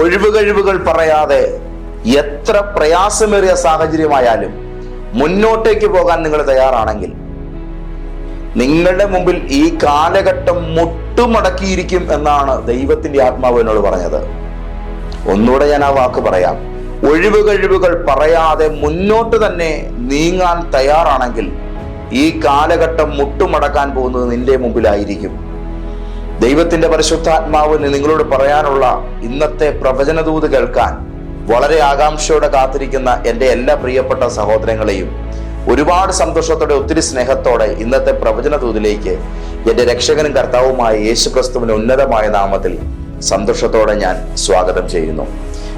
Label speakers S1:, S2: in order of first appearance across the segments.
S1: ഒഴിവുകഴിവുകൾ പറയാതെ എത്ര പ്രയാസമേറിയ സാഹചര്യമായാലും മുന്നോട്ടേക്ക് പോകാൻ നിങ്ങൾ തയ്യാറാണെങ്കിൽ നിങ്ങളുടെ മുമ്പിൽ ഈ കാലഘട്ടം മുട്ടുമടക്കിയിരിക്കും എന്നാണ് ദൈവത്തിന്റെ ആത്മാവ് എന്നോട് പറഞ്ഞത്. ഒന്നുകൂടെ ഞാൻ ആ വാക്ക് പറയാം. ഒഴിവുകഴിവുകൾ പറയാതെ മുന്നോട്ട് തന്നെ നീങ്ങാൻ തയ്യാറാണെങ്കിൽ ഈ കാലഘട്ടം മുട്ടുമടക്കാൻ പോകുന്നത് നിന്റെ മുമ്പിലായിരിക്കും. ദൈവത്തിന്റെ പരിശുദ്ധാത്മാവിന് നിങ്ങളോട് പറയാനുള്ള ഇന്നത്തെ പ്രവചനദൂത് കേൾക്കാൻ വളരെ ആകാംക്ഷയോടെ കാത്തിരിക്കുന്ന എന്റെ എല്ലാ പ്രിയപ്പെട്ട സഹോദരങ്ങളെയും ഒരുപാട് സന്തോഷത്തോടെ ഒത്തിരി സ്നേഹത്തോടെ ഇന്നത്തെ പ്രവചന ദൂതിലേക്ക് എന്റെ രക്ഷകനും കർത്താവുമായ യേശു ക്രിസ്തുവിന്റെ ഉന്നതമായ നാമത്തിൽ സന്തോഷത്തോടെ ഞാൻ സ്വാഗതം ചെയ്യുന്നു.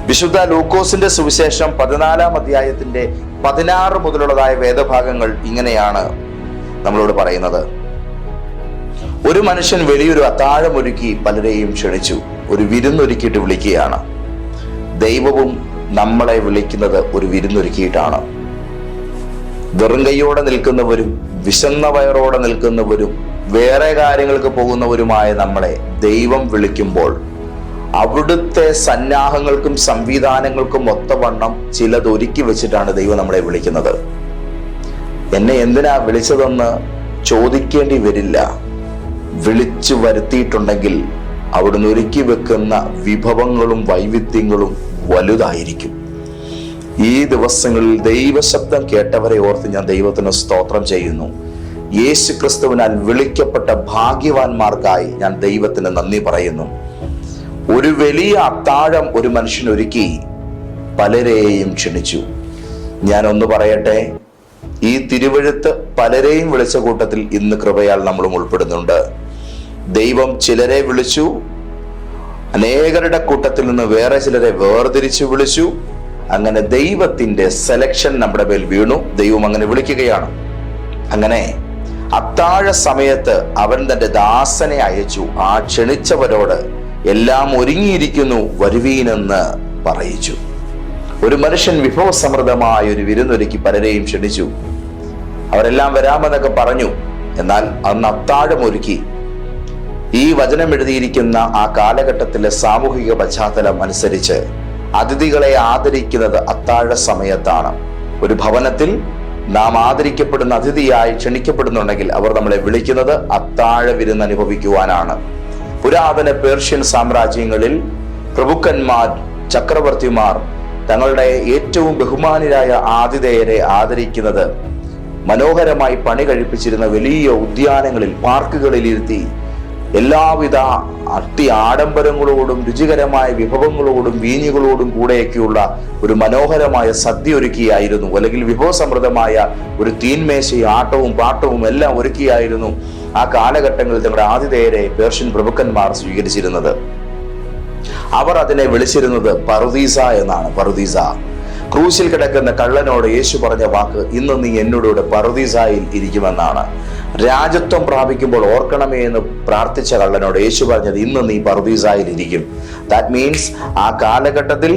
S1: വിശുദ്ധ ലൂക്കോസിന്റെ സുവിശേഷം പതിനാലാം അധ്യായത്തിന്റെ പതിനാറ് മുതലുള്ളതായ വേദഭാഗങ്ങൾ ഇങ്ങനെയാണ് നമ്മളോട് പറയുന്നത്. ഒരു മനുഷ്യൻ വലിയൊരു അത്താഴമൊരുക്കി പലരെയും ക്ഷണിച്ചു. ഒരു വിരുന്നൊരുക്കിയിട്ട് വിളിക്കുകയാണ്. ദൈവവും നമ്മളെ വിളിക്കുന്നത് ഒരു വിരുന്നൊരുക്കിയിട്ടാണ്. വെറും നിൽക്കുന്നവരും വിശന്ന വയറോടെ നിൽക്കുന്നവരും വേറെ കാര്യങ്ങൾക്ക് പോകുന്നവരുമായ നമ്മളെ ദൈവം വിളിക്കുമ്പോൾ അവിടുത്തെ സന്നാഹങ്ങൾക്കും സംവിധാനങ്ങൾക്കും ഒത്തവണ്ണം ചിലത് ഒരുക്കി വെച്ചിട്ടാണ് ദൈവം നമ്മളെ വിളിക്കുന്നത്. എന്നെ എന്തിനാ വിളിച്ചതെന്ന് ചോദിക്കേണ്ടി വരില്ല. വിളിച്ചു വരുത്തിയിട്ടുണ്ടെങ്കിൽ അവിടുന്ന് ഒരുക്കി വെക്കുന്ന വിഭവങ്ങളും വൈവിധ്യങ്ങളും വലുതായിരിക്കും. ഈ ദിവസങ്ങളിൽ ദൈവശബ്ദം കേട്ടവരെ ഓർത്ത് ഞാൻ ദൈവത്തിന് സ്തോത്രം ചെയ്യുന്നു. യേശു ക്രിസ്തുവിനാൽ വിളിക്കപ്പെട്ട ഭാഗ്യവാന്മാർക്കായി ഞാൻ ദൈവത്തിന് നന്ദി പറയുന്നു. ഒരു വലിയ അത്താഴം ഒരു മനുഷ്യനൊരുക്കി പലരെയും ക്ഷണിച്ചു. ഞാൻ ഒന്ന് പറയട്ടെ ഈ തിരുവഴുത്ത് പലരെയും വിളിച്ച കൂട്ടത്തിൽ ഇന്ന് കൃപയാൽ നമ്മളും ഉൾപ്പെടുന്നുണ്ട്. ദൈവം ചിലരെ വിളിച്ചു. അനേകരുടെ കൂട്ടത്തിൽ നിന്ന് വേറെ ചിലരെ വേർതിരിച്ചു വിളിച്ചു. അങ്ങനെ ദൈവത്തിന്റെ സെലക്ഷൻ നമ്മുടെ മേൽ വീണു. ദൈവം അങ്ങനെ വിളിക്കുകയാണ്. അങ്ങനെ അത്താഴ സമയത്ത് അവൻ തന്റെ ദാസനെ അയച്ചു. ആ ക്ഷണിച്ചവരോട് എല്ലാം ഒരുങ്ങിയിരിക്കുന്നു വരുവീനെന്ന് പറയിച്ചു. ഒരു മനുഷ്യൻ വിഭവസമൃദ്ധമായ ഒരു വിരുന്നൊരുക്കി പലരെയും ക്ഷണിച്ചു. അവരെല്ലാം വരാമെന്നൊക്കെ പറഞ്ഞു. എന്നാൽ അന്ന് അത്താഴം ഒരുക്കി ഈ വചനം എഴുതിയിരിക്കുന്ന ആ കാലഘട്ടത്തിലെ സാമൂഹിക പശ്ചാത്തലം അനുസരിച്ച് അതിഥികളെ ആദരിക്കുന്നത് അത്താഴ സമയത്താണ്. ഒരു ഭവനത്തിൽ നാം ആദരിക്കപ്പെടുന്ന അതിഥിയായി ക്ഷണിക്കപ്പെടുന്നുണ്ടെങ്കിൽ അവർ നമ്മളെ വിളിക്കുന്നത് അത്താഴ വിരുന്ന് അനുഭവിക്കുവാനാണ്. പുരാതന പേർഷ്യൻ സാമ്രാജ്യങ്ങളിൽ പ്രഭുക്കന്മാർ ചക്രവർത്തിമാർ തങ്ങളുടെ ഏറ്റവും ബഹുമാനരായ ആതിഥേയരെ ആദരിക്കുന്നത് മനോഹരമായി പണി കഴിപ്പിച്ചിരുന്ന വലിയ ഉദ്യാനങ്ങളിൽ പാർക്കുകളിൽ ഇരുത്തി എല്ലാവിധ അട്ടി ആഡംബരങ്ങളോടും രുചികരമായ വിഭവങ്ങളോടും വീഞ്ഞുകളോടും കൂടെയൊക്കെയുള്ള ഒരു മനോഹരമായ സദ്യ ഒരുക്കിയായിരുന്നു. അല്ലെങ്കിൽ വിഭവസമൃദ്ധമായ ഒരു തീന്മേശയും ആട്ടവും പാട്ടവും എല്ലാം ഒരുക്കിയായിരുന്നു ആ കാലഘട്ടങ്ങളിൽ തങ്ങളുടെ ആതിഥേയരെ പേർഷ്യൻ പ്രഭുക്കന്മാർ സ്വീകരിച്ചിരുന്നത്. അവർ അതിനെ വിളിച്ചിരുന്നത് പറുദീസ എന്നാണ്. പറുദീസ. ക്രൂശിൽ കിടക്കുന്ന കള്ളനോട് യേശു പറഞ്ഞ വാക്ക് ഇന്ന് നീ എന്നോടുകൂടെ പറുദീസായിൽ ഇരിക്കുമെന്നാണ്. രാജ്യത്വം പ്രാപിക്കുമ്പോൾ ഓർക്കണമേ എന്ന് പ്രാർത്ഥിച്ച കള്ളനോട് യേശു പറഞ്ഞത് ഇന്ന് നീ പറുദീസായിൽ ഇരിക്കും. ദാറ്റ് മീൻസ് ആ കാലഘട്ടത്തിൽ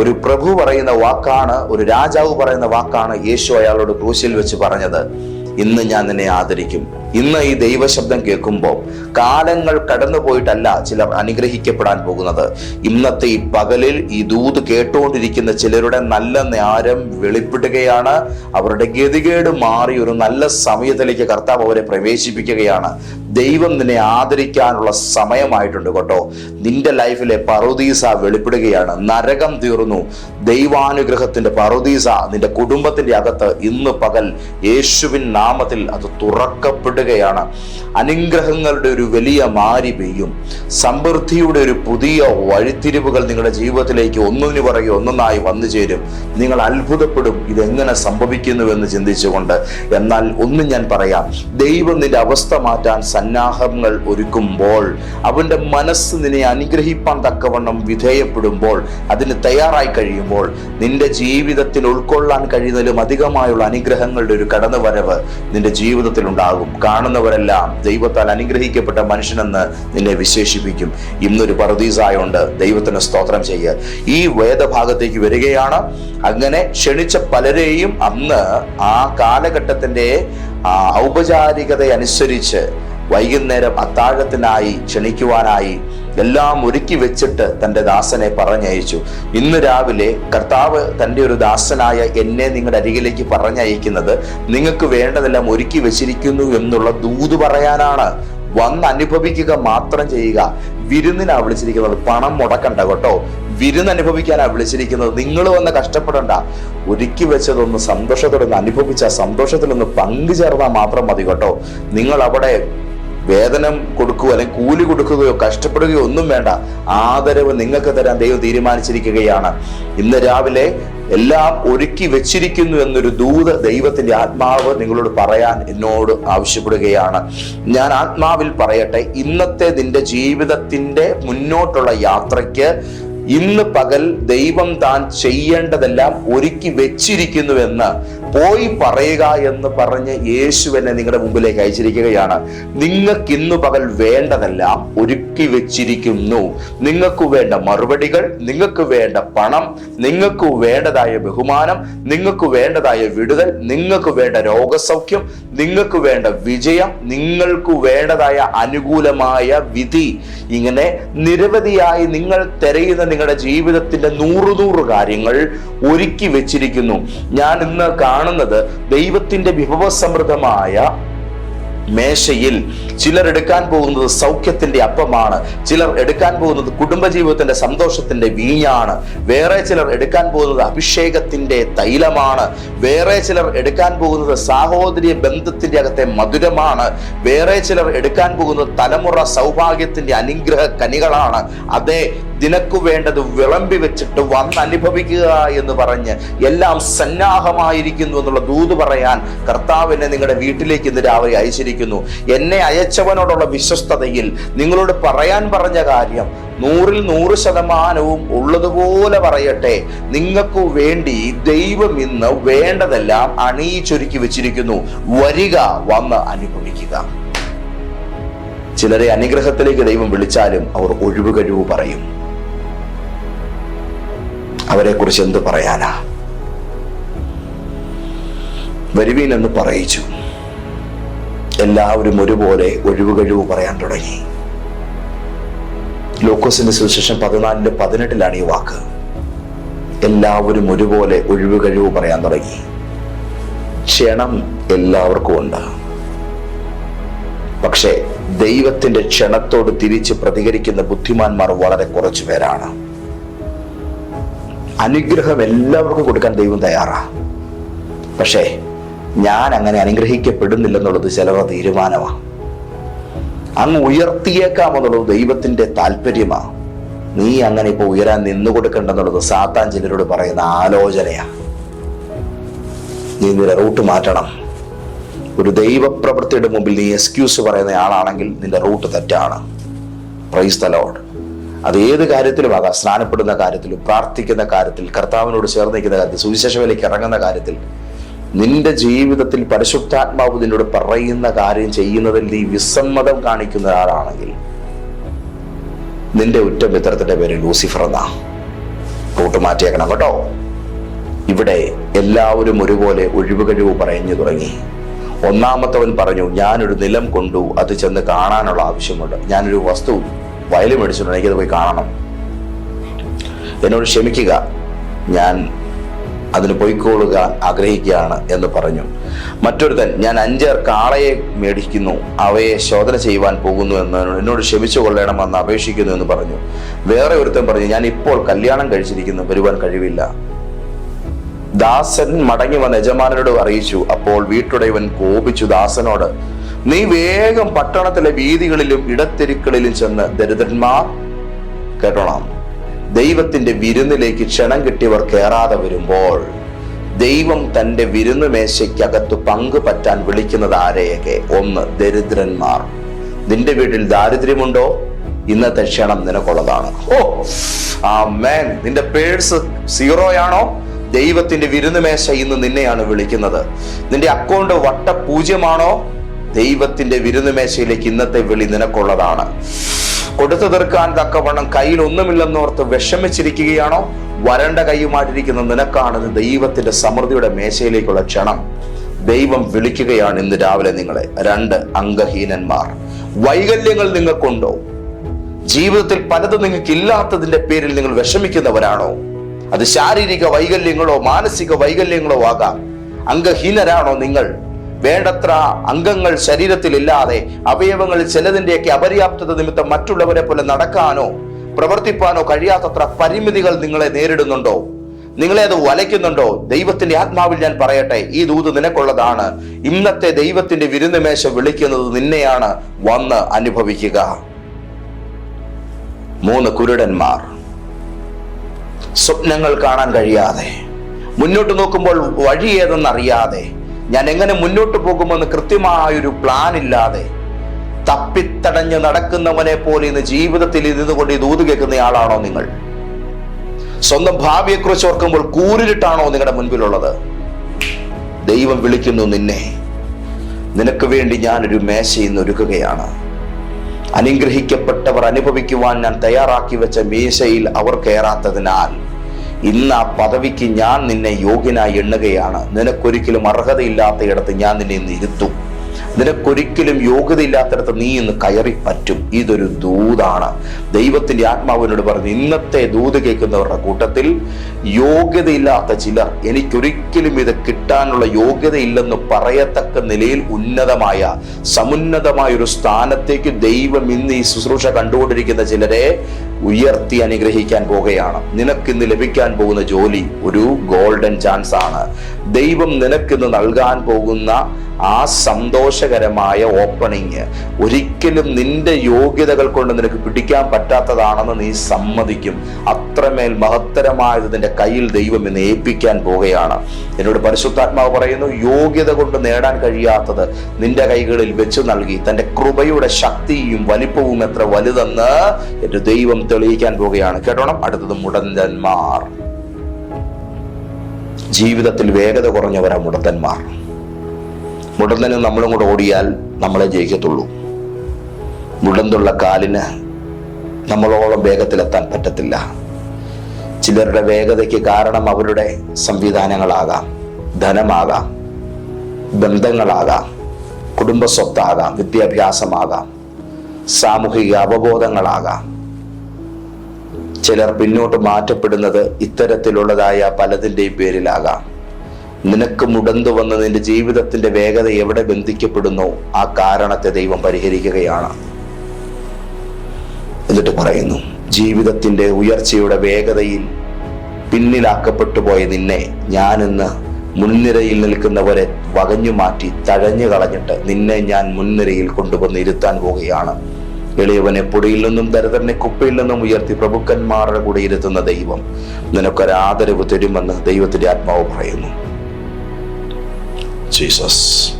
S1: ഒരു പ്രഭു പറയുന്ന വാക്കാണ് ഒരു രാജാവ് പറയുന്ന വാക്കാണ് യേശു അയാളോട് ക്രൂശിൽ വെച്ച് പറഞ്ഞത്. ഇന്ന് ഞാൻ നിന്നെ ആദരിക്കും. ഇന്ന് ഈ ദൈവശബ്ദം കേൾക്കുമ്പോൾ കാലങ്ങൾ കടന്നുപോയിട്ടല്ല ചിലർ അനുഗ്രഹിക്കപ്പെടാൻ പോകുന്നത്. ഇന്നത്തെ ഈ പകലിൽ ഈ ദൂത് കേട്ടുകൊണ്ടിരിക്കുന്ന ചിലരുടെ നല്ല നേരം വെളിപ്പെടുകയാണ്. അവരുടെ ഗതികേട് മാറി ഒരു നല്ല സമയത്തിലേക്ക് കർത്താവ് അവരെ പ്രവേശിപ്പിക്കുകയാണ്. ദൈവം നിന്നെ ആദരിക്കാനുള്ള സമയമായിട്ടുണ്ട് കേട്ടോ. നിന്റെ ലൈഫിലെ പറുദീസ വെളിപ്പെടുകയാണ്. നരകം തീർന്നു. ദൈവാനുഗ്രഹത്തിന്റെ പറുദീസ നിന്റെ കുടുംബത്തിന്റെ അകത്ത് ഇന്ന് പകൽ യേശുവിൻ നാമത്തിൽ അത് തുറക്കപ്പെടുകയാണ്. അനുഗ്രഹങ്ങളുടെ ഒരു വലിയ മാരി പെയ്യും. സമൃദ്ധിയുടെ ഒരു പുതിയ വഴിത്തിരിവുകൾ നിങ്ങളുടെ ജീവിതത്തിലേക്ക് ഒന്നിനു പുറകെ ഒന്നൊന്നായി വന്നു ചേരും. നിങ്ങൾ അത്ഭുതപ്പെടും. ഇതെങ്ങനെ സംഭവിക്കുന്നുവെന്ന് ചിന്തിച്ചുകൊണ്ട്. എന്നാൽ ഒന്നും ഞാൻ പറയാം. ദൈവം നിന്റെ അവസ്ഥ മാറ്റാൻ സന്നാഹങ്ങൾ ഒരുക്കുമ്പോൾ അവന്റെ മനസ്സ് നിന്നെ അനുഗ്രഹിപ്പാൻ തക്കവണ്ണം വിധേയപ്പെടുമ്പോൾ അതിന് തയ്യാറായി കഴിയുമ്പോൾ നിന്റെ ജീവിതത്തിൽ ഉൾക്കൊള്ളാൻ കഴിയുന്നതിലും അധികമായുള്ള അനുഗ്രഹങ്ങളുടെ ഒരു കടന്നുവരവ് നിന്റെ ജീവിതത്തിൽ ഉണ്ടാകും കാണുന്നവരെല്ലാം ദൈവത്താൽ അനുഗ്രഹിക്കപ്പെട്ട മനുഷ്യനെന്ന് നിന്നെ വിശേഷിപ്പിക്കും. ഇന്നൊരു പറുദീസായുണ്ട് ദൈവത്തിന് സ്തോത്രം ചെയ്യുക ഈ വേദഭാഗത്തേക്ക് വരികയാണ്. അങ്ങനെ ക്ഷണിച്ച പലരെയും അന്ന് ആ കാലഘട്ടത്തിന്റെ ഔപചാരികതയനുസരിച്ച് വൈകുന്നേരം അത്താഴത്തിനായി ക്ഷണിക്കുവാനായി എല്ലാം ഒരുക്കി വെച്ചിട്ട് തന്റെ ദാസനെ പറഞ്ഞയച്ചു. ഇന്ന് രാവിലെ കർത്താവ് തന്റെ ഒരു ദാസനായ എന്നെ നിങ്ങളുടെ അരികിലേക്ക് പറഞ്ഞയക്കുന്നത് നിങ്ങൾക്ക് വേണ്ടതെല്ലാം ഒരുക്കി വെച്ചിരിക്കുന്നു എന്നുള്ള ദൂത് പറയാനാണ്. വന്ന് അനുഭവിക്കുക മാത്രം ചെയ്യുക. വിരുന്നിനാ വിളിച്ചിരിക്കുന്നത്. പണം മുടക്കണ്ട കേട്ടോ. വിരുന്ന് അനുഭവിക്കാനാ വിളിച്ചിരിക്കുന്നത്. നിങ്ങൾ വന്ന് കഷ്ടപ്പെടണ്ട. ഒരുക്കി വെച്ചതൊന്ന് സന്തോഷത്തോടെ ഒന്ന് അനുഭവിച്ച സന്തോഷത്തിലൊന്ന് പങ്കുചേർന്നാൽ മാത്രം മതി കേട്ടോ. നിങ്ങൾ അവിടെ വേതനം കൊടുക്കുകയോ അല്ലെങ്കിൽ കൂലി കൊടുക്കുകയോ കഷ്ടപ്പെടുകയോ ഒന്നും വേണ്ട. ആദരവ് നിങ്ങൾക്ക് തരാൻ ദൈവം തീരുമാനിച്ചിരിക്കുകയാണ്. ഇന്ന് രാവിലെ എല്ലാം ഒരുക്കി വെച്ചിരിക്കുന്നു എന്നൊരു ദൂത് ദൈവത്തിന്റെ ആത്മാവ് നിങ്ങളോട് പറയാൻ എന്നോട് ആവശ്യപ്പെടുകയാണ്. ഞാൻ ആത്മാവിൽ പറയട്ടെ ഇന്നത്തെ നിന്റെ ജീവിതത്തിന്റെ മുന്നോട്ടുള്ള യാത്രയ്ക്ക് ഇന്ന് പകൽ ദൈവം താൻ ചെയ്യേണ്ടതെല്ലാം ഒരുക്കി വെച്ചിരിക്കുന്നുവെന്ന് പോയി പറയുക എന്ന് പറഞ്ഞ് യേശുവിനെ നിങ്ങളുടെ മുമ്പിലേക്ക് അയച്ചിരിക്കുകയാണ്. നിങ്ങൾക്ക് ഇന്ന് പകൽ വേണ്ടതെല്ലാം ഒരുക്കി വെച്ചിരിക്കുന്നു. നിങ്ങൾക്ക് വേണ്ട മറുപടികൾ നിങ്ങൾക്ക് വേണ്ട പണം നിങ്ങൾക്ക് വേണ്ടതായ ബഹുമാനം നിങ്ങൾക്ക് വേണ്ടതായ വിടുതൽ നിങ്ങൾക്ക് വേണ്ട രോഗസൗഖ്യം നിങ്ങൾക്ക് വേണ്ട വിജയം നിങ്ങൾക്ക് വേണ്ടതായ അനുകൂലമായ വിധി. ഇങ്ങനെ നിരവധിയായി നിങ്ങൾ തിരയുന്ന നിങ്ങളുടെ ജീവിതത്തിന്റെ നൂറു നൂറ് കാര്യങ്ങൾ ഒരുക്കി വെച്ചിരിക്കുന്നു. ഞാൻ ഇന്ന് കാണുന്നത് ദൈവത്തിന്റെ വിഭവസമൃദ്ധമായ മേശയിൽ ചിലർ എടുക്കാൻ പോകുന്നത് സൗഖ്യത്തിന്റെ അപ്പമാണ് ചിലർ എടുക്കാൻ പോകുന്നത് കുടുംബജീവിതത്തിന്റെ സന്തോഷത്തിന്റെ വീഞ്ഞാണ് വേറെ ചിലർ എടുക്കാൻ പോകുന്നത് അഭിഷേകത്തിന്റെ തൈലമാണ് വേറെ ചിലർ എടുക്കാൻ പോകുന്നത് സാഹോദര്യ ബന്ധത്തിന്റെ അകത്തെ മധുരമാണ് വേറെ ചിലർ എടുക്കാൻ പോകുന്നത് തലമുറ സൗഭാഗ്യത്തിന്റെ അനുഗ്രഹ കനികളാണ്. അതെ നിനക്ക് വേണ്ടത് വിളമ്പി വെച്ചിട്ട് വന്ന് അനുഭവിക്കുക എന്ന് പറഞ്ഞ് എല്ലാം സന്നാഹമായിരിക്കുന്നു എന്നുള്ള ദൂത് പറയാൻ കർത്താവിനെ നിങ്ങളുടെ വീട്ടിലേക്ക് ഇന്ന് രാവിലെ അയച്ചിരിക്കുന്നു. എന്നെ അയച്ചവനോടുള്ള വിശ്വസ്തതയിൽ നിങ്ങളോട് പറയാൻ പറഞ്ഞ കാര്യം നൂറിൽ നൂറ് ശതമാനവും ഉള്ളതുപോലെ പറയട്ടെ. നിങ്ങൾക്ക് വേണ്ടി ദൈവം ഇന്ന് വേണ്ടതെല്ലാം അണിയിച്ചൊരുക്കി വെച്ചിരിക്കുന്നു. വരിക വന്ന് അനുഭവിക്കുക. ചിലരെ അനുഗ്രഹത്തിലേക്ക് ദൈവം വിളിച്ചാലും അവർ ഒഴിവ് കഴിവ് പറയും. അവരെ കുറിച്ച് എന്ത് പറയാനാ? വരുവീൻ എന്ന് പറയിച്ചു. എല്ലാവരും ഒരുപോലെ ഒഴിവ് കഴിവ് പറയാൻ തുടങ്ങി. ലോക്കോസിന്റെ സുവിശേഷം പതിനാലിന്റെ പതിനെട്ടിലാണ് ഈ വാക്ക്. എല്ലാവരും ഒരുപോലെ ഒഴിവ് കഴിവ് പറയാൻ തുടങ്ങി. ക്ഷണം എല്ലാവർക്കും ഉണ്ട്. പക്ഷേ ദൈവത്തിന്റെ ക്ഷണത്തോട് തിരിച്ച് പ്രതികരിക്കുന്ന ബുദ്ധിമാന്മാർ വളരെ കുറച്ചു പേരാണ് അനുഗ്രഹം എല്ലാവർക്കും കൊടുക്കാൻ ദൈവം തയ്യാറാ. പക്ഷേ ഞാൻ അങ്ങനെ അനുഗ്രഹിക്കപ്പെടുന്നില്ലെന്നുള്ളത് ചിലവ തീരുമാനമാണ് അങ്ങ് ഉയർത്തിയേക്കാം എന്നുള്ളത് ദൈവത്തിന്റെ താല്പര്യമാ. നീ അങ്ങനെ ഇപ്പോൾ ഉയരാൻ നിന്നു കൊടുക്കണ്ടെന്നുള്ളത് സാത്താൻ ചിലരോട് പറയുന്ന ആലോചനയാണ് നീ നിന്റെ റൂട്ട് മാറ്റണം. ഒരു ദൈവപ്രവൃത്തിയുടെ മുമ്പിൽ നീ എക്സ്ക്യൂസ് പറയുന്ന ആളാണെങ്കിൽ നിന്റെ റൂട്ട് തെറ്റാണ്. പ്രൈസ് ദ അത് ഏത് കാര്യത്തിലുമാകാം? സ്നാനപ്പെടുന്ന കാര്യത്തിലും പ്രാർത്ഥിക്കുന്ന കാര്യത്തിൽ കർത്താവിനോട് ചേർന്ന് നിൽക്കുന്ന കാര്യത്തിൽ സുവിശേഷ വിലയ്ക്ക് ഇറങ്ങുന്ന കാര്യത്തിൽ. നിന്റെ ജീവിതത്തിൽ പരിശുദ്ധാത്മാവ് നിന്നോട് പറയുന്ന കാര്യം ചെയ്യുന്നതിൽ നീ വിസമ്മതം കാണിക്കുന്ന ആളാണെങ്കിൽ നിന്റെ ഉറ്റ മിത്രത്തിന്റെ പേര് ലൂസിഫർ എന്നാ. റൂട്ട് മാറ്റിയേക്കണം കേട്ടോ. ഇവിടെ എല്ലാവരും ഒരുപോലെ ഒഴിവുകഴിവ് പറഞ്ഞു തുടങ്ങി. ഒന്നാമത്തവൻ പറഞ്ഞു ഞാനൊരു നിലം കൊണ്ടു അത് ചെന്ന് കാണാനുള്ള ആവശ്യമുണ്ട്. ഞാനൊരു വസ്തു വയൽ മേടിച്ചിട്ടുണ്ട്. എനിക്കത് പോയി കാണണം. എന്നോട് ക്ഷമിക്കുക. ഞാൻ അതിന് പൊയ്ക്കൊള്ളുക ആഗ്രഹിക്കുകയാണ് എന്ന് പറഞ്ഞു. മറ്റൊരുത്തൻ ഞാൻ അഞ്ചേർ കാളയെ മേടിക്കുന്നു. അവയെ ശോധന ചെയ്യുവാൻ പോകുന്നു എന്ന് എന്നോട് ക്ഷമിച്ചു കൊള്ളണമെന്ന് അപേക്ഷിക്കുന്നു എന്ന് പറഞ്ഞു. വേറെ ഒരുത്തൻ പറഞ്ഞു ഞാൻ ഇപ്പോൾ കല്യാണം കഴിച്ചിരിക്കുന്നു. വരുവാൻ കഴിവില്ല. ദാസൻ മടങ്ങി വന്ന യജമാനോട് അറിയിച്ചു. അപ്പോൾ വീട്ടുടയവൻ കോപിച്ചു ദാസനോട് നീ വേഗം പട്ടണത്തിലെ വീതികളിലും ഇടത്തെരുക്കളിലും ചെന്ന് ദരിദ്രന്മാർ കേട്ടോണം ദൈവത്തിന്റെ വിരുന്നിലേക്ക് ക്ഷണം കിട്ടിയവർ കയറാതെ വരുമ്പോൾ ദൈവം തന്റെ വിരുന്ന് മേശയ്ക്കകത്ത് പങ്കു പറ്റാൻ വിളിക്കുന്നത് ആരെയൊക്കെ? ഒന്ന് ദരിദ്രന്മാർ. നിന്റെ വീട്ടിൽ ദാരിദ്ര്യമുണ്ടോ? ഇന്നത്തെ ക്ഷണം നിനക്കുള്ളതാണ്. ഓ ആ മേൻ നിന്റെ പേഴ്സ് സീറോയാണോ? ദൈവത്തിന്റെ വിരുന്നുമേശ ഇന്ന് നിന്നെയാണ് വിളിക്കുന്നത്. നിന്റെ അക്കൗണ്ട് വട്ട പൂജ്യമാണോ ദൈവത്തിന്റെ വിരുന്നുമേശയിലേക്ക് ഇന്നത്തെ വിളി നിനക്കുള്ളതാണ്. കൊടുത്തു തീർക്കാൻ തക്കവണ്ണം കയ്യിൽ ഒന്നുമില്ലെന്നോർത്ത് വിഷമിച്ചിരിക്കുകയാണോ? വരണ്ട കൈയുമായിട്ടിരിക്കുന്ന നിനക്കാണ് ദൈവത്തിന്റെ സമൃദ്ധിയുടെ മേശയിലേക്കുള്ള ക്ഷണം. ദൈവം വിളിക്കുകയാണ് ഇന്ന് രാവിലെ നിങ്ങളെ. രണ്ട് അംഗഹീനന്മാർ. വൈകല്യങ്ങൾ നിങ്ങൾക്കുണ്ടോ? ജീവിതത്തിൽ പലതും നിങ്ങൾക്ക് ഇല്ലാത്തതിന്റെ പേരിൽ നിങ്ങൾ വിഷമിക്കുന്നവരാണോ? അത് ശാരീരിക വൈകല്യങ്ങളോ മാനസിക വൈകല്യങ്ങളോ ആകാം. അംഗഹീനരാണോ നിങ്ങൾ? വേണ്ടത്ര അംഗങ്ങൾ ശരീരത്തിൽ ഇല്ലാതെ അവയവങ്ങളിൽ ചിലതിന്റെയൊക്കെ അപര്യാപ്തത നിമിത്തം മറ്റുള്ളവരെ പോലെ നടക്കാനോ പ്രവർത്തിപ്പാനോ കഴിയാത്തത്ര പരിമിതികൾ നിങ്ങളെ നേരിടുന്നുണ്ടോ? നിങ്ങളെ അത് വലയ്ക്കുന്നുണ്ടോ? ദൈവത്തിന്റെ ആത്മാവിൽ ഞാൻ പറയട്ടെ ഈ ദൂത് നിനക്കുള്ളതാണ്. ഇന്നത്തെ ദൈവത്തിന്റെ വിരുന്നുമേശ വിളിക്കുന്നത് നിന്നെയാണ്. വന്ന് അനുഭവിക്കുക. മൂന്ന് കുരുടന്മാർ. സ്വപ്നങ്ങൾ കാണാൻ കഴിയാതെ മുന്നോട്ട് നോക്കുമ്പോൾ വഴി ഏതെന്നറിയാതെ ഞാൻ എങ്ങനെ മുന്നോട്ട് പോകുമെന്ന് കൃത്യമായൊരു പ്ലാൻ ഇല്ലാതെ തപ്പിത്തടഞ്ഞ് നടക്കുന്നവനെ പോലെ ഇന്ന് ജീവിതത്തിൽ ഇരുന്നുകൊണ്ട് കൊണ്ട് ദൂത് കേൾക്കുന്ന ആളാണോ നിങ്ങൾ? സ്വന്തം ഭാവിയെക്കുറിച്ച് ഓർക്കുമ്പോൾ കൂരിട്ടാണോ നിങ്ങളുടെ മുൻപിലുള്ളത്? ദൈവം വിളിക്കുന്നു നിന്നെ. നിനക്ക് വേണ്ടി ഞാനൊരു മേശ ഇന്ന് ഒരുക്കുകയാണ്. അനുഗ്രഹിക്കപ്പെട്ടവർ അനുഭവിക്കുവാൻ ഞാൻ തയ്യാറാക്കി വെച്ച മേശയിൽ അവർ കയറാത്തതിനാൽ ഇന്ന് ആ പദവിക്ക് ഞാൻ നിന്നെ യോഗ്യനായി എണ്ണുകയാണ്. നിനക്കൊരിക്കലും അർഹതയില്ലാത്ത ഇടത്ത് ഞാൻ നിന്നെ ഇന്ന് ഇരുത്തും. നിനക്കൊരിക്കലും യോഗ്യതയില്ലാത്തിടത്ത് നീ ഇന്ന് കയറി പറ്റും. ഇതൊരു ദൂതാണ്. ദൈവത്തിന്റെ ആത്മാവിനോട് പറഞ്ഞു ഇന്നത്തെ ദൂത് കേൾക്കുന്നവരുടെ കൂട്ടത്തിൽ യോഗ്യതയില്ലാത്ത ചിലർ എനിക്കൊരിക്കലും ഇത് കിട്ടാനുള്ള യോഗ്യതയില്ലെന്ന് പറയത്തക്ക നിലയിൽ ഉന്നതമായ സമുന്നതമായ ഒരു സ്ഥാനത്തേക്ക് ദൈവം ഇന്ന് ഈ ശുശ്രൂഷ കണ്ടുകൊണ്ടിരിക്കുന്ന ചിലരെ ഉയർത്തി അനുഗ്രഹിക്കാൻ പോകുകയാണ് നിനക്കിന്ന് ലഭിക്കാൻ പോകുന്ന ജോലി ഒരു ഗോൾഡൻ ചാൻസ് ആണ്. ദൈവം നിനക്കിന്ന് നൽകാൻ പോകുന്ന ആ സന്തോഷകരമായ ഓപ്പണിങ് ഒരിക്കലും നിന്റെ യോഗ്യതകൾ കൊണ്ട് നിനക്ക് പിടിക്കാൻ പറ്റാത്തതാണെന്ന് നീ സമ്മതിക്കും. അത്രമേൽ മഹത്തരമായത് നിന്റെ കയ്യിൽ ദൈവം ഇന്ന് ഏൽപ്പിക്കാൻ പോവുകയാണ്. എന്നോട് പരിശുദ്ധാത്മാവ് പറയുന്നു യോഗ്യത കൊണ്ട് നേടാൻ കഴിയാത്തത് നിന്റെ കൈകളിൽ വെച്ചു നൽകി. തന്റെ കൃപയുടെ ശക്തിയും വലിപ്പവും എത്ര വലുതെന്ന് എന്റെ ദൈവം തെളിയിക്കാൻ പോവുകയാണ്. കേട്ടോണം? അടുത്തത് മുടന്തന്മാർ. ജീവിതത്തിൽ വേഗത കുറഞ്ഞവരാ മുടന്തന്മാർ. മുടന്തന് നമ്മളും കൂടെ ഓടിയാൽ നമ്മളെ ജയിക്കത്തുള്ളൂ. മുടന്തുള്ള കാലിന് നമ്മളോളം വേഗത്തിലെത്താൻ പറ്റത്തില്ല. ചിലരുടെ വേഗതയ്ക്ക് കാരണം അവരുടെ സംവിധാനങ്ങളാകാം ധനമാകാം ബന്ധങ്ങളാകാം കുടുംബസ്വത്താകാം വിദ്യാഭ്യാസമാകാം സാമൂഹിക അവബോധങ്ങളാകാം. ചിലർ പിന്നോട്ട് മാറ്റപ്പെടുന്നത് ഇത്തരത്തിലുള്ളതായ പലതിന്റെയും പേരിലാകാം. നിനക്ക് മുടന്തു വന്ന് നിന്റെ ജീവിതത്തിന്റെ വേഗത എവിടെ ബന്ധിക്കപ്പെടുന്നു ആ കാരണത്തെ ദൈവം പരിഹരിക്കുകയാണ്. എന്നിട്ട് പറയുന്നു ജീവിതത്തിന്റെ ഉയർച്ചയുടെ വേഗതയിൽ പിന്നിലാക്കപ്പെട്ടു പോയ നിന്നെ ഞാനിന്ന് മുൻനിരയിൽ നിൽക്കുന്നവരെ വകഞ്ഞു മാറ്റി തഴഞ്ഞു കളഞ്ഞിട്ട് നിന്നെ ഞാൻ മുൻനിരയിൽ കൊണ്ടുവന്ന് ഇരുത്താൻ പോവുകയാണ്. എളിയവനെ പൊടിയിൽ നിന്നും ദരിദ്രനെ കുപ്പയിൽ നിന്നും ഉയർത്തി പ്രഭുക്കന്മാരുടെ കൂടെ ഇരുത്തുന്ന ദൈവം. നിനക്കൊരാദരവ് തരുമെന്ന് ദൈവത്തിന്റെ ആത്മാവ് പറയുന്നു. ജീസസ്.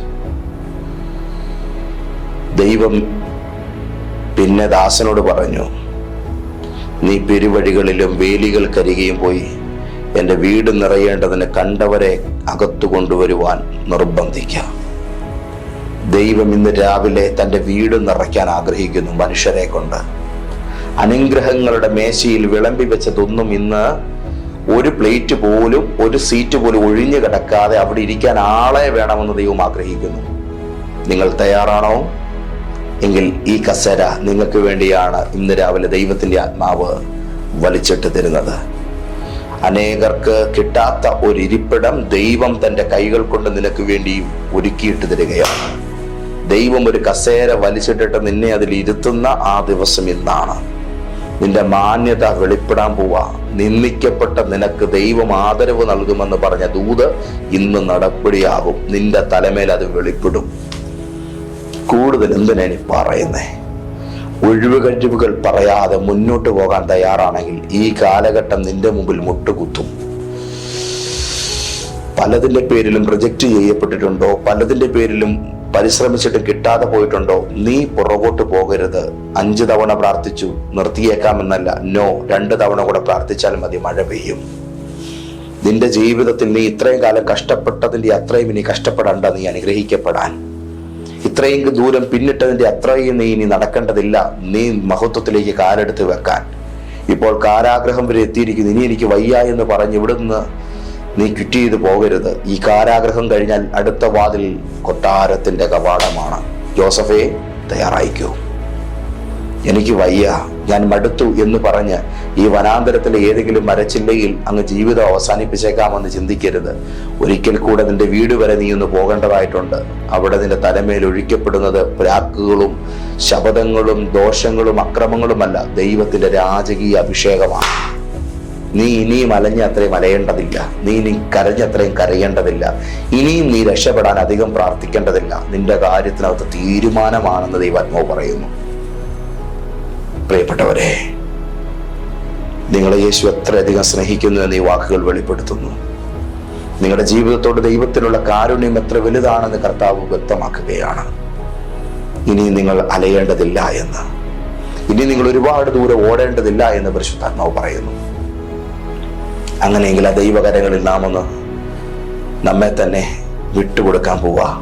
S1: ദൈവം പിന്നെ ദാസനോട് പറഞ്ഞു നീ പെരുവഴികളിലും വേലികൾക്കരികെയും പോയി എന്റെ വീട് നിറയേണ്ടതിന് കണ്ടവരെ അകത്തു കൊണ്ടുവരുവാൻ നിർബന്ധിക്കാം. ദൈവം ഇന്ന് രാവിലെ തന്റെ വീട് നിറയ്ക്കാൻ ആഗ്രഹിക്കുന്നു മനുഷ്യരെ കൊണ്ട്. അനുഗ്രഹങ്ങളുടെ മേശയിൽ വിളമ്പി വെച്ചതൊന്നും ഇന്ന് ഒരു പ്ലേറ്റ് പോലും ഒരു സീറ്റ് പോലും ഒഴിഞ്ഞു കിടക്കാതെ അവിടെ ഇരിക്കാൻ ആളെ വേണമെന്ന് ദൈവം ആഗ്രഹിക്കുന്നു. നിങ്ങൾ തയ്യാറാണോ? എങ്കിൽ ഈ കസേര നിങ്ങൾക്ക് വേണ്ടിയാണ് ഇന്ന് രാവിലെ ദൈവത്തിന്റെ ആത്മാവ് വലിച്ചിട്ട് തരുന്നത്. അനേകർക്ക് കിട്ടാത്ത ഒരു ഇരിപ്പിടം ദൈവം തന്റെ കൈകൾ കൊണ്ട് നിനക്ക് വേണ്ടി ഒരുക്കിയിട്ട് തരികയാണ്. ദൈവം ഒരു കസേര വലിച്ചിട്ടിട്ട് നിന്നെ അതിൽ ഇരുത്തുന്ന ആ ദിവസം ഇന്നാണ്. നിന്റെ മാന്യത വെളിപ്പെടാൻ പോവാ. നിന്ദിക്കപ്പെട്ട നിനക്ക് ദൈവം ആദരവ് നൽകുമെന്ന് പറഞ്ഞ ദൂത് ഇന്ന് നടപ്പടിയാകും നിന്റെ തലമേൽ അത് വെളിപ്പെടും. കൂടുതൽ എന്തിനാ ഇനി പറയുന്നേ? ഒഴിവുകഴിവുകൾ പറയാതെ മുന്നോട്ട് പോകാൻ തയ്യാറാണെങ്കിൽ ഈ കാലഘട്ടം നിന്റെ മുമ്പിൽ മുട്ടുകുത്തും. പലതിന്റെ പേരിലും പ്രൊജക്റ്റ് ചെയ്യപ്പെട്ടിട്ടുണ്ടോ? പലതിന്റെ പേരിലും പരിശ്രമിച്ചിട്ട് കിട്ടാതെ പോയിട്ടുണ്ടോ? നീ പുറകോട്ട് പോകരുത്. അഞ്ച് തവണ പ്രാർത്ഥിച്ചു നിർത്തിയേക്കാമെന്നല്ല. നോ രണ്ട് തവണ കൂടെ പ്രാർത്ഥിച്ചാൽ മതി മഴ പെയ്യും. നിന്റെ ജീവിതത്തിൽ നീ ഇത്രയും കാലം കഷ്ടപ്പെട്ടതിന്റെ അത്രയും ഇനി കഷ്ടപ്പെടേണ്ട നീ അനുഗ്രഹിക്കപ്പെടാൻ. ഇത്രയും ദൂരം പിന്നിട്ടതിന്റെ അത്രയും നീ ഇനി നടക്കേണ്ടതില്ല. നീ മഹത്വത്തിലേക്ക് കാലെടുത്ത് വെക്കാൻ. ഇപ്പോൾ കാരാഗ്രഹം വരെ എത്തിയിരിക്കുന്നു. ഇനി എനിക്ക് വയ്യ എന്ന് പറഞ്ഞ് ഇവിടുന്ന് നീ ക്വിറ്റ് ചെയ്തു പോകരുത്. ഈ കാരാഗ്രഹം കഴിഞ്ഞാൽ അടുത്ത വാതിൽ കൊട്ടാരത്തിന്റെ കവാടമാണ്. ജോസഫേ തയ്യാറായിക്കൂ. എനിക്ക് വയ്യ. ഞാൻ മടുത്തു എന്ന് പറഞ്ഞ് ഈ വനാന്തരത്തിലെ ഏതെങ്കിലും മരച്ചില്ലയിൽ അങ്ങ് ജീവിതം അവസാനിപ്പിച്ചേക്കാമെന്ന് ചിന്തിക്കരുത്. ഒരിക്കൽ കൂടെ നിന്റെ വീട് വരെ നീ ഒന്ന് പോകേണ്ടതായിട്ടുണ്ട്. അവിടെ നിന്റെ തലമേൽ ഒഴിക്കപ്പെടുന്നത് പ്രാക്കുകളും ശബദങ്ങളും ദോഷങ്ങളും അക്രമങ്ങളുമല്ല. ദൈവത്തിന്റെ രാജകീയ അഭിഷേകമാണ്. നീ ഇനിയും അലഞ്ഞ അത്രയും അലയേണ്ടതില്ല. നീ ഇനി കരഞ്ഞ അത്രയും കരയേണ്ടതില്ല. ഇനിയും നീ രക്ഷപ്പെടാൻ അധികം പ്രാർത്ഥിക്കേണ്ടതില്ല. നിന്റെ കാര്യത്തിനകത്ത് തീരുമാനമാണെന്ന് ദൈവാത്മാവ് പറയുന്നു. പ്രിയപ്പെട്ടവരെ നിങ്ങളെ യേശു എത്രയധികം സ്നേഹിക്കുന്നു എന്ന് ഈ വാക്കുകൾ വെളിപ്പെടുത്തുന്നു. നിങ്ങളുടെ ജീവിതത്തോട് ദൈവത്തിനുള്ള കാരുണ്യം എത്ര വലുതാണെന്ന് കർത്താവ് വ്യക്തമാക്കുകയാണ്. ഇനി നിങ്ങൾ അലയേണ്ടതില്ല എന്ന്. ഇനി നിങ്ങൾ ഒരുപാട് ദൂരെ ഓടേണ്ടതില്ല എന്ന് പരിശുദ്ധാത്മാവ് പറയുന്നു. അങ്ങനെയെങ്കിൽ ആ ദൈവകരങ്ങളിൽ നാം ഒന്ന് നമ്മെ തന്നെ വിട്ടുകൊടുക്കാൻ പോവാ.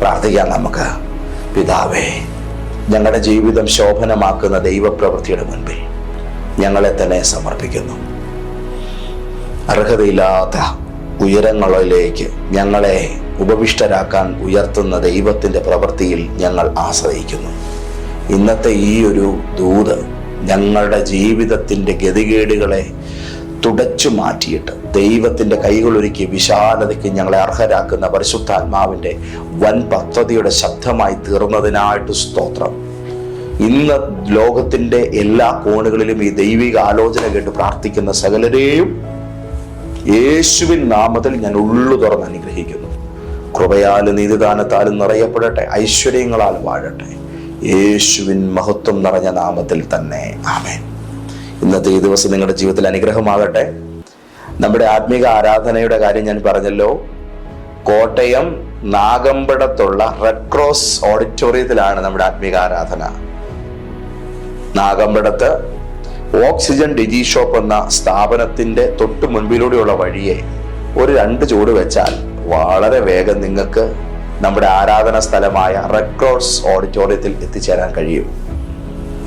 S1: പ്രാർത്ഥിക്കാം നമുക്ക്. പിതാവേ ഞങ്ങളുടെ ജീവിതം ശോഭനമാക്കുന്ന ദൈവപ്രവൃത്തിയുടെ മുൻപിൽ ഞങ്ങളെ തന്നെ സമർപ്പിക്കുന്നു. അർഹതയില്ലാത്ത ഉയരങ്ങളിലേക്ക് ഞങ്ങളെ ഉപവിഷ്ടരാക്കാൻ ഉയർത്തുന്ന ദൈവത്തിന്റെ പ്രവൃത്തിയിൽ ഞങ്ങൾ ആശ്രയിക്കുന്നു. ഇന്നത്തെ ഈ ഒരു ദൂത് ഞങ്ങളുടെ ജീവിതത്തിന്റെ ഗതികേടുകളെ തുടച്ചു മാറ്റിയിട്ട് ദൈവത്തിന്റെ കൈകളൊരുക്കി വിശാലതയ്ക്ക് ഞങ്ങളെ അർഹരാക്കുന്ന പരിശുദ്ധാത്മാവിന്റെ വൻ പദ്ധതിയുടെ ശബ്ദമായി തീർന്നതിനായിട്ട് സ്തോത്രം. ഇന്ന് ലോകത്തിന്റെ എല്ലാ കോണുകളിലും ഈ ദൈവിക ആലോചന കേട്ട് പ്രാർത്ഥിക്കുന്ന സകലരെയും യേശുവിൻ നാമത്തിൽ ഞാൻ ഉള്ളു തുറന്ന് അനുഗ്രഹിക്കുന്നു. കൃപയാലും നീതിദാനത്താലും നിറയപ്പെടട്ടെ ഐശ്വര്യങ്ങളാൽ വാഴട്ടെ. യേശുവിൻ മഹത്വം നിറഞ്ഞ നാമത്തിൽ തന്നെ. ആമേൻ. ഇന്നത്തെ ഈ ദിവസം നിങ്ങളുടെ ജീവിതത്തിൽ അനുഗ്രഹമാകട്ടെ. നമ്മുടെ ആത്മീക ആരാധനയുടെ കാര്യം ഞാൻ പറഞ്ഞല്ലോ. കോട്ടയം നാഗമ്പടത്തുള്ള റെഡ് ക്രോസ് ഓഡിറ്റോറിയത്തിലാണ് നമ്മുടെ ആത്മീക ആരാധന. നാഗമ്പടത്ത് ഓക്സിജൻ ഡിജി ഷോപ്പ് എന്ന സ്ഥാപനത്തിന്റെ തൊട്ട് മുൻപിലൂടെയുള്ള വഴിയെ ഒരു രണ്ട് ചൂട് വെച്ചാൽ വളരെ വേഗം നിങ്ങൾക്ക് നമ്മുടെ ആരാധന സ്ഥലമായ റെഡ് ക്രോസ് ഓഡിറ്റോറിയത്തിൽ എത്തിച്ചേരാൻ കഴിയും.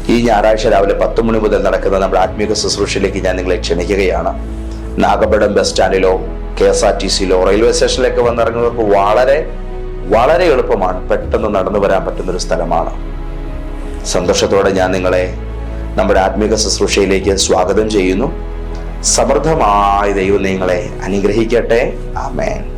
S1: ഈ ഞായറാഴ്ച രാവിലെ പത്ത് മണി മുതൽ നടക്കുന്ന നമ്മുടെ ആത്മീക ശുശ്രൂഷയിലേക്ക് ഞാൻ നിങ്ങളെ ക്ഷണിക്കുകയാണ്. നാഗപടം ബസ് സ്റ്റാൻഡിലോ കെ എസ് ആർ ടി സിയിലോ റെയിൽവേ സ്റ്റേഷനിലേക്ക് വന്നിറങ്ങുന്നവർക്ക് വളരെ വളരെ എളുപ്പമാണ്. പെട്ടെന്ന് നടന്നു വരാൻ പറ്റുന്ന ഒരു സ്ഥലമാണ്. സന്തോഷത്തോടെ ഞാൻ നിങ്ങളെ നമ്മുടെ ആത്മീക ശുശ്രൂഷയിലേക്ക് സ്വാഗതം ചെയ്യുന്നു. സമൃദ്ധമായ ദൈവം നിങ്ങളെ അനുഗ്രഹിക്കട്ടെ. ആമേൻ.